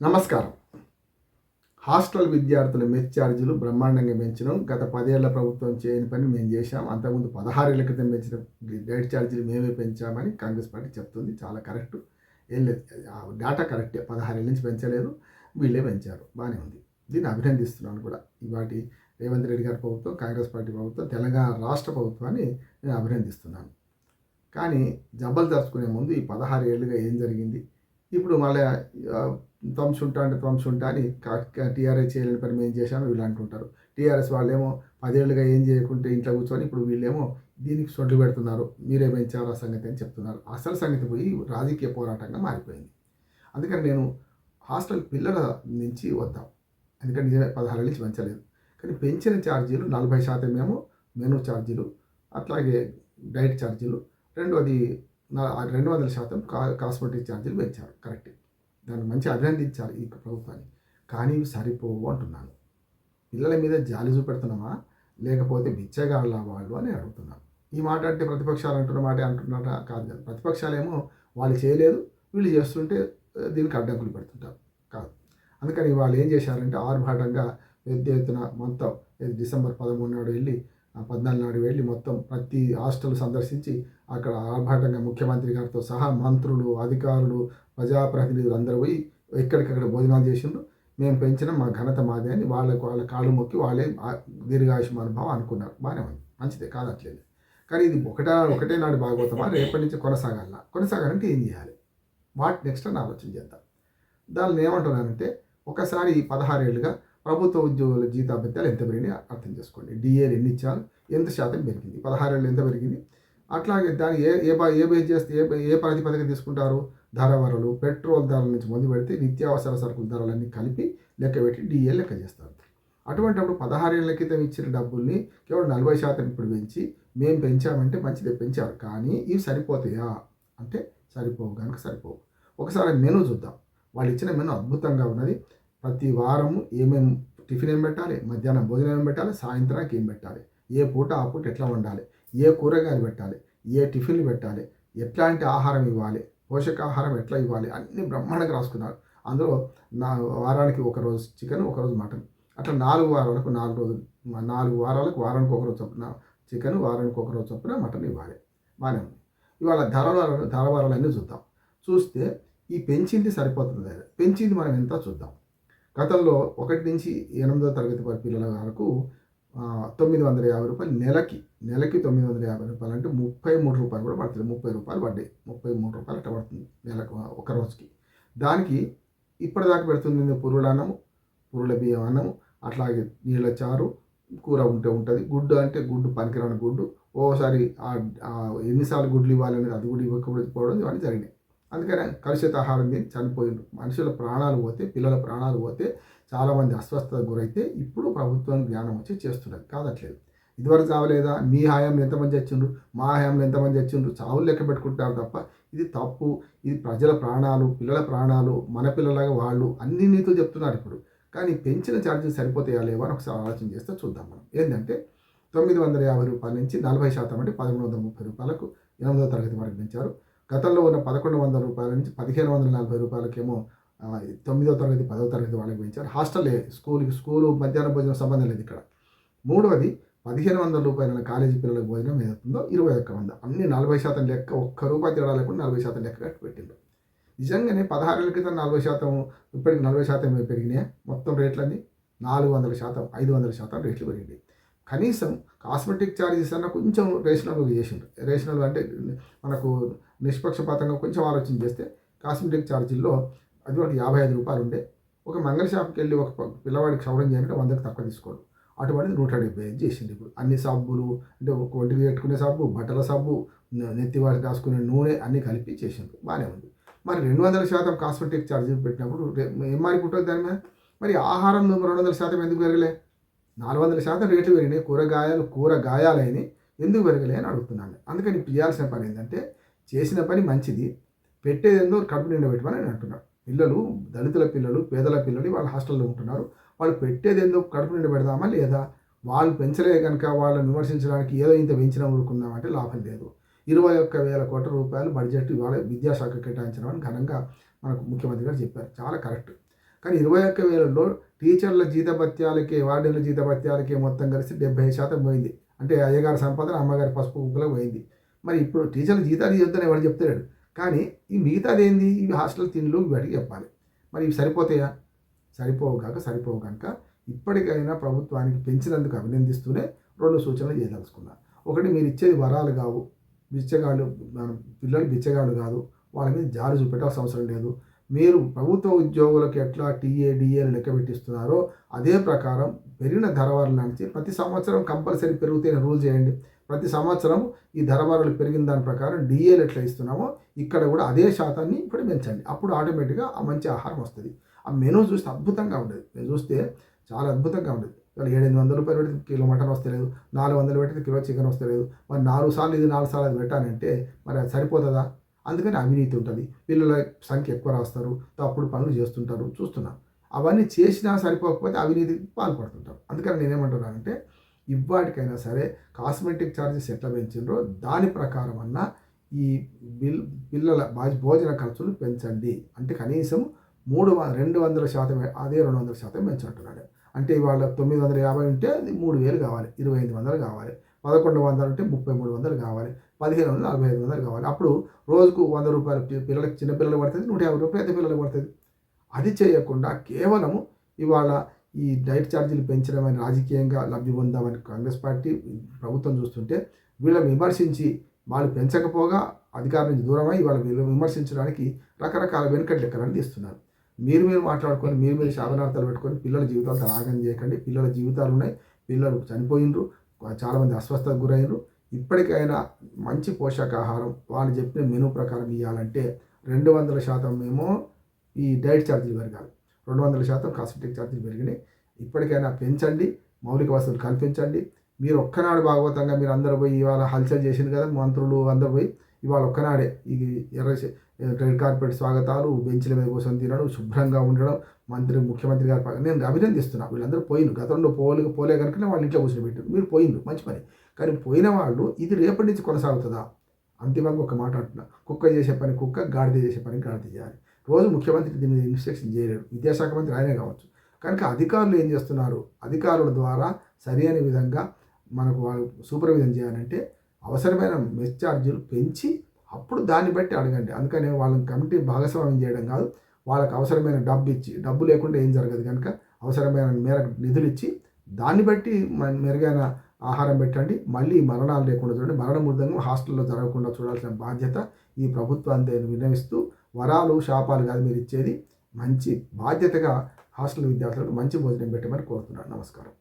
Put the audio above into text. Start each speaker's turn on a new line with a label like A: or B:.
A: నమస్కారం. హాస్టల్ విద్యార్థుల మెస్ ఛార్జీలు బ్రహ్మాండంగా పెంచడం గత పదేళ్ళ ప్రభుత్వం చేయని పని మేము చేశాం. అంతకుముందు పదహారేళ్ళ క్రితం పెంచిన గైడ్ ఛార్జీలు మేమే పెంచామని కాంగ్రెస్ పార్టీ చెప్తుంది. చాలా కరెక్ట్. ఏం లేదు డేటా కరెక్టే. పదహారేళ్ళ నుంచి పెంచలేదు. వీళ్ళే పెంచారు. బాగానే ఉంది. దీన్ని అభినందిస్తున్నాను కూడా. ఇవాటి రేవంత్ రెడ్డి గారి ప్రభుత్వం కాంగ్రెస్ పార్టీ ప్రభుత్వం తెలంగాణ రాష్ట్ర ప్రభుత్వాన్ని నేను అభినందిస్తున్నాను. కానీ జబ్బలు తరుచుకునే ముందు ఈ పదహారు ఏళ్ళుగా ఏం జరిగింది? ఇప్పుడు మళ్ళీ థమ్స్ అంటే థమ్స్ అని టీఆర్ఎస్ చేయలేని పని మేము చేశాము వీళ్ళు అంటుంటారు. టీఆర్ఎస్ వాళ్ళేమో పదేళ్ళుగా ఏం చేయకుంటే ఇంట్లో కూర్చొని ఇప్పుడు వీళ్ళేమో దీనికి సొడ్లు పెడుతున్నారు మీరే పెంచారు ఆ సంగతి అని చెప్తున్నారు. అసలు సంగతి పోయి రాజకీయ పోరాటంగా మారిపోయింది. అందుకని నేను హాస్టల్ పిల్లల నుంచి వద్దాం. ఎందుకంటే నిజమే పదహారు నుంచి పెంచలేదు. కానీ పెంచిన ఛార్జీలు నలభై శాతం మేము మెనూ ఛార్జీలు అట్లాగే డైట్ ఛార్జీలు రెండోది రెండు వందల శాతం కా కాస్మెటిక్ ఛార్జీలు పెంచారు. కరెక్ట్. దాన్ని మంచి అభినందించారు ఈ ప్రభుత్వాన్ని. కానీ సరిపోవు అంటున్నాను. పిల్లల మీద జాలి చూపెడుతున్నామా? లేకపోతే బిచ్చగాళ్ళ వాళ్ళు అని అడుగుతున్నాను. ఈ మాట అంటే ప్రతిపక్షాలు అంటున్న మాట అంటున్నారా? కాదు కదా. ప్రతిపక్షాలేమో వాళ్ళు చేయలేదు. వీళ్ళు చేస్తుంటే దీనికి అడ్డంకులు పెడుతుంటారు. కాదు. అందుకని వాళ్ళు ఏం చేశారంటే ఆర్భాటంగా పెద్ద ఎత్తున మొత్తం డిసెంబర్ పదమూడు నాడు వెళ్ళి పద్నాలుగు నాడు వెళ్ళి మొత్తం ప్రతి హాస్టల్ సందర్శించి అక్కడ ఆర్భాటంగా ముఖ్యమంత్రి గారితో సహా మంత్రులు అధికారులు ప్రజాప్రతినిధులు అందరూ పోయి ఎక్కడికక్కడ భోజనాలు చేసిండ్రు. మేము పెంచిన మా ఘనత మాదే అని వాళ్ళకు వాళ్ళ కాళ్ళు మొక్కి వాళ్ళే ఆ దీర్ఘాయుష్మాన్ భావం అనుకున్నారు. బాగానే ఉంది. మంచిదే కాదట్లేదు కానీ ఇది ఒకటే ఒకటే నాడు భాగవతమా రేపటి నుంచి కొనసాగాల? కొనసాగాలంటే ఏం చేయాలి? వాటి నెక్స్ట్ అని ఆలోచన చేద్దాం. దానిని ఏమంటున్నానంటే ఒకసారి పదహారేళ్ళుగా ప్రభుత్వ ఉద్యోగుల జీతాభత్యాలు ఎంత పెరిగినాయి అర్థం చేసుకోండి. డిఏలు ఎన్ని ఇచ్చారు. ఎంత శాతం పెరిగింది? పదహారేళ్ళు ఎంత పెరిగింది? అట్లాగే దాన్ని ఏ ఏ ఏ బేస్ చేస్తే ఏ ఏ ప్రాతిపదిక తీసుకుంటారు? ధరవరలు పెట్రోల్ ధరల నుంచి మొదలు పెడితే నిత్యావసర సరుకుల ధరలన్నీ కలిపి లెక్క పెట్టి డిఏ లెక్క చేస్తారు. అటువంటిప్పుడు పదహారేళ్ళ క్రితం ఇచ్చిన డబ్బుల్ని కేవలం నలభై శాతం ఇప్పుడు పెంచి మేము పెంచామంటే మంచిదే పెంచారు. కానీ ఇవి సరిపోతాయా? అంటే సరిపోవు కనుక సరిపోవు. ఒకసారి మెనూ చూద్దాం. వాళ్ళు ఇచ్చిన మెనూ అద్భుతంగా ఉన్నది. ప్రతి వారము ఏమేమి టిఫిన్ ఏం పెట్టాలి? మధ్యాహ్నం భోజనం ఏం పెట్టాలి? సాయంత్రానికి ఏం పెట్టాలి? ఏ పూట ఆ పూట ఎట్లా వండాలి? ఏ కూరగాయలు పెట్టాలి? ఏ టిఫిన్లు పెట్టాలి? ఎట్లాంటి ఆహారం ఇవ్వాలి? పోషకాహారం ఎట్లా ఇవ్వాలి? అన్ని బ్రహ్మాండంగా రాసుకున్నారు. అందులో నా వారానికి ఒక రోజు చికెన్ ఒక రోజు మటన్. అట్లా నాలుగు వారాలకు నాలుగు రోజులు నాలుగు వారాలకు వారానికి ఒక రోజు చొప్పున చికెన్ వారానికి ఒక రోజు చొప్పున మటన్ ఇవ్వాలి. బాగానే ఉంది. ఇవాళ ధరల వారాలన్నీ చూద్దాం. చూస్తే ఈ పెంచింది సరిపోతుంది. పెంచింది మనం ఎంత చూద్దాం? గతంలో ఒకటి నుంచి ఎనిమిదో తరగతి పిల్లల వరకు తొమ్మిది వందల యాభై రూపాయలు నెలకి నెలకి తొమ్మిది వందల యాభై రూపాయలు అంటే ముప్పై మూడు రూపాయలు కూడా పడుతుంది. ముప్పై రూపాయలు పడ్డాయి. ముప్పై మూడు రూపాయలు అట్లా పడుతుంది నెలకు ఒక రోజుకి. దానికి ఇప్పటిదాకా పెడుతుంది పురుల అన్నము పురుల బియ్యం అన్నము అట్లాగే నీళ్ళ చారు కూర ఉంటే ఉంటుంది. గుడ్డు అంటే గుడ్డు పనికిరాని గుడ్డు. ఓసారి ఎన్నిసార్లు గుడ్లు ఇవ్వాలనేది అది కూడా ఇవ్వకపోవడం ఇవన్నీ జరిగినాయి. అందుకని కలుషిత ఆహారం తిని చనిపోయిండ్రు. మనుషుల ప్రాణాలు పోతే పిల్లల ప్రాణాలు పోతే చాలామంది అస్వస్థత గురైతే ఇప్పుడు ప్రభుత్వం జ్ఞానం వచ్చి చేస్తున్నది. కాదట్లేదు. ఇదివరకు చావలేదా? మీ హయాంలో ఎంతమంది చచ్చిండ్రు? మా హయాంలో ఎంతమంది చచ్చిండ్రు? చావులు లెక్క పెట్టుకుంటారు తప్ప ఇది తప్పు. ఇది ప్రజల ప్రాణాలు పిల్లల ప్రాణాలు మన పిల్లలాగా వాళ్ళు అన్ని నీతులు చెప్తున్నారు ఇప్పుడు. కానీ పెంచిన ఛార్జీలు సరిపోతాయా లేవా అని ఒకసారి ఆలోచన చేస్తే చూద్దాం మనం. ఏంటంటే తొమ్మిది వందల యాభై రూపాయల నుంచి నలభై శాతం అంటే పదమూడు వందల ముప్పై రూపాయలకు ఎనిమిదో తరగతి వరకు పెంచారు. గతంలో ఉన్న పదకొండు వందల రూపాయల నుంచి పదిహేను వందల నలభై రూపాయలకేమో తొమ్మిదో తరగతి పదో తరగతి వాళ్ళకి పెంచారు హాస్టల్ స్కూల్కి స్కూలు మధ్యాహ్న భోజనం సంబంధం లేదు ఇక్కడ. మూడవది పదిహేను వందల రూపాయల కాలేజీ పిల్లల భోజనం ఏదవుతుందో ఇరవై ఒక్క వంద. అన్ని నలభై శాతం లెక్క ఒక్క రూపాయి తేడా లేకుండా నలభై శాతం లెక్క కట్టి పెట్టిండు నిజంగానే పదహారేళ్ళ క్రితం నలభై శాతం ఇప్పటికి నలభై శాతం పెరిగినాయి? మొత్తం రేట్లన్నీ నాలుగు వందల శాతం ఐదు వందల శాతం రేట్లు పెరిగినాయి. కనీసం కాస్మెటిక్ ఛార్జెస్ అన్న కొంచెం రేషనల్గా చేసిండ్రు. రేషనల్ అంటే మనకు నిష్పక్షపాతంగా కొంచెం ఆలోచన చేస్తే కాస్మెటిక్ ఛార్జీల్లో అది ఒకటి యాభై ఐదు రూపాయలు ఉండే. ఒక మంగళ షాప్కి వెళ్ళి ఒక పిల్లవాడికి క్షవరం చేయాలంటే వందకి తక్కువ తీసుకోడు. అటువంటిది నూట డెబ్బై ఐదు చేసింది ఇప్పుడు. అన్ని సబ్బులు అంటే ఒక ఒంటికి పెట్టుకునే సబ్బు బట్టల సబ్బు నెత్తి వాడికి రాసుకునే నూనె అన్నీ కలిపి చేసిండు బాగానే ఉంది. మరి రెండు వందల శాతం కాస్మెటిక్ ఛార్జీలు పెట్టినప్పుడు ఏం మారిపోతుంది దాని మీద? మరి ఆహారం రెండు వందల శాతం ఎందుకు పెరగలే? నాలుగు వందల శాతం రేట్లు పెరిగినాయి కూరగాయలు కూరగాయాలని ఎందుకు పెరగలే అని అడుగుతున్నాను. అందుకని చేయాల్సిన పని ఏంటంటే చేసిన పని మంచిది పెట్టేదేందో కడుపు నిండా పెట్టమని నేను అంటున్నాను పిల్లలు దళితుల పిల్లలు పేదల పిల్లలు వాళ్ళ హాస్టల్లో ఉంటున్నారు. వాళ్ళు పెట్టేదేందో కడుపు నిండా పెడదామా లేదా? వాళ్ళు పెంచలే కనుక వాళ్ళని విమర్శించడానికి ఏదో ఇంత పెంచినా ఊరుకుందామంటే లాభం లేదు. ఇరవై ఒక్క వేల కోట్ల రూపాయలు బడ్జెట్ ఇవాళ విద్యాశాఖ కేటాయించడం అని ఘనంగా మనకు ముఖ్యమంత్రి గారు చెప్పారు. చాలా కరెక్ట్. కానీ ఇరవై ఒక్క వేలలో టీచర్ల జీతభత్యాలకే వార్డెన్ల జీతభత్యాలకే మొత్తం కలిసి డెబ్బై శాతం పోయింది. అంటే అయ్యగారి సంపాదన అమ్మగారి పసుపు కుక్కలో పోయింది. మరి ఇప్పుడు టీచర్ల జీతాలు ఇవ్వద్దని ఎవరు చెప్తాడు కానీ ఈ మిగతాది ఏంది ఇవి హాస్టల్ తిండ్లు వాటికి చెప్పాలి. మరి ఇవి సరిపోతాయా? సరిపోవు కాక సరిపోవు కనుక ఇప్పటికైనా ప్రభుత్వానికి పెంచినందుకు అభినందిస్తూనే రెండు సూచనలు చేయదలుచుకున్నా. ఒకటి మీరు ఇచ్చేది వరాలు కావు. బిచ్చగాళ్ళు పిల్లలు బిచ్చగాళ్ళు కాదు. వాళ్ళ మీద జారు చూపెట్టాల్సిన అవసరం లేదు. మీరు ప్రభుత్వ ఉద్యోగులకు ఎట్లా టీఏడిఏలు లెక్క పెట్టిస్తున్నారో అదే ప్రకారం పెరిగిన ధరవారుల నుంచి ప్రతి సంవత్సరం కంపల్సరీ పెరుగుతాయని రూల్ చేయండి. ప్రతి సంవత్సరం ఈ ధరవారులు పెరిగిన దాని ప్రకారం డిఏలు ఎట్లా ఇస్తున్నామో ఇక్కడ కూడా అదే శాతాన్ని ఇప్పుడు పెంచండి. అప్పుడు ఆటోమేటిక్గా ఆ మంచి ఆహారం వస్తుంది. ఆ మెనూ చూస్తే అద్భుతంగా ఉండేది. నేను చూస్తే చాలా అద్భుతంగా ఉండేది. ఇక్కడ ఎనిమిది వందల రూపాయలు పెడితే కిలో మటన్ వస్తలేదు. నాలుగు వందలు పెడితే కిలో చికెన్ వస్తలేదు. మరి నాలుగు సార్లు ఇది నాలుగు సార్లు అది పెట్టాలంటే మరి అది సరిపోతుందా? అందుకని అవినీతి ఉంటుంది. పిల్లల సంఖ్య ఎక్కువ రాస్తారు. తప్పుడు పనులు చేస్తుంటారు. చూస్తున్నాం. అవన్నీ చేసినా సరిపోకపోతే అవినీతికి పాల్పడుతుంటారు. అందుకని నేనేమంటున్నానంటే ఇవాటికైనా సరే కాస్మెటిక్ ఛార్జెస్ ఎట్లా పెంచిండ్రో దాని ప్రకారం అన్నా ఈ బిల్ పిల్లల భోజన ఖర్చులు పెంచండి. అంటే కనీసం మూడు రెండు వందల శాతం అదే రెండు వందల శాతం పెంచుంటున్నాడు అంటే ఇవాళ తొమ్మిది వందల యాభై ఉంటే అది మూడు వేలు కావాలి. ఇరవై ఐదు వందలు కావాలి. పదకొండు వందలు ఉంటే ముప్పై మూడు వందలు కావాలి. పదిహేను వందలు నలభై ఐదు వందలు కావాలి. అప్పుడు రోజుకు వంద రూపాయలు పిల్లలకి చిన్న పిల్లలు పడుతుంది నూట యాభై రూపాయలు పెద్ద పిల్లలు పడుతుంది. అది చేయకుండా కేవలము ఇవాళ ఈ డైట్ ఛార్జీలు పెంచడమని రాజకీయంగా లబ్ధి పొందామని కాంగ్రెస్ పార్టీ ప్రభుత్వం చూస్తుంటే వీళ్ళని విమర్శించి వాళ్ళు పెంచకపోగా అధికారం నుంచి దూరమై వాళ్ళు వీళ్ళు విమర్శించడానికి రకరకాల వెనుకటి లెక్కలను తీస్తున్నారు. మీరు మీరు మాట్లాడుకొని మీరు మీరు శాపనార్థాలు పెట్టుకొని పిల్లల జీవితాలు ఆగం చేయకండి. పిల్లల జీవితాలు ఉన్నాయి. పిల్లలు చనిపోయినరు. చాలామంది అస్వస్థతకు గురైనరు. ఇప్పటికైనా మంచి పోషకాహారం వాళ్ళు చెప్పిన మెనూ ప్రకారం ఇవ్వాలంటే రెండు వందల శాతం మేము ఈ డైట్ ఛార్జీలు పెరగాలి. రెండు వందల శాతం కాస్మెటిక్ ఛార్జీలు పెరిగినాయి. ఇప్పటికైనా పెంచండి. మౌలిక వసతులు కల్పించండి. మీరు ఒక్కనాడు భాగవతంగా మీరు అందరూ పోయి ఇవాళ హల్చల్ చేసింది కదా మంత్రులు అందరూ పోయి ఇవాళ ఒక్కనాడే ఇది ఎర్ర రెడ్ కార్పెట్ స్వాగతాలు బెంచ్ల మీద కోసం తినడం శుభ్రంగా ఉండడం మంత్రి ముఖ్యమంత్రి గారు నేను అభినందిస్తున్నా వీళ్ళందరూ పోయిన గతంలో పోలే పోలే కనుక వాళ్ళు ఇంట్లో కూర్చొని పెట్టారు మీరు పోయిండ్రు మంచి పని. కానీ పోయిన వాళ్ళు ఇది రేపటి నుంచి కొనసాగుతుందా? అంతిమంగా ఒక మాట అంటున్నా. కుక్క చేసే పని కుక్క గాడిద చేసే పని గాడిద చేయాలి. రోజు ముఖ్యమంత్రి దీని మీద ఇన్స్ట్రక్షన్ చేయలేడు. విద్యాశాఖ మంత్రి ఆయనే కావచ్చు. కనుక అధికారులు ఏం చేస్తున్నారు? అధికారుల ద్వారా సరైన విధంగా మనకు వాళ్ళు సూపర్విజన్ చేయాలంటే అవసరమైన మెస్ ఛార్జీలు పెంచి అప్పుడు దాన్ని బట్టి అడగండి. అందుకనే వాళ్ళని కమిటీ భాగస్వామ్యం చేయడం కాదు వాళ్ళకి అవసరమైన డబ్బు ఇచ్చి డబ్బు లేకుండా ఏం జరగదు కనుక అవసరమైన మేరకు నిధులు ఇచ్చి దాన్ని బట్టి మెరుగైన ఆహారం పెట్టండి. మళ్ళీ మరణాలు లేకుండా చూడండి. మరణ మృదంగం హాస్టల్లో జరగకుండా చూడాల్సిన బాధ్యత ఈ ప్రభుత్వాన్ని విన్నవిస్తూ వరాలు శాపాలు కాదు మీరు ఇచ్చేది మంచి బాధ్యతగా హాస్టల్ విద్యార్థులకు మంచి భోజనం పెట్టమని కోరుతున్నాను. నమస్కారం.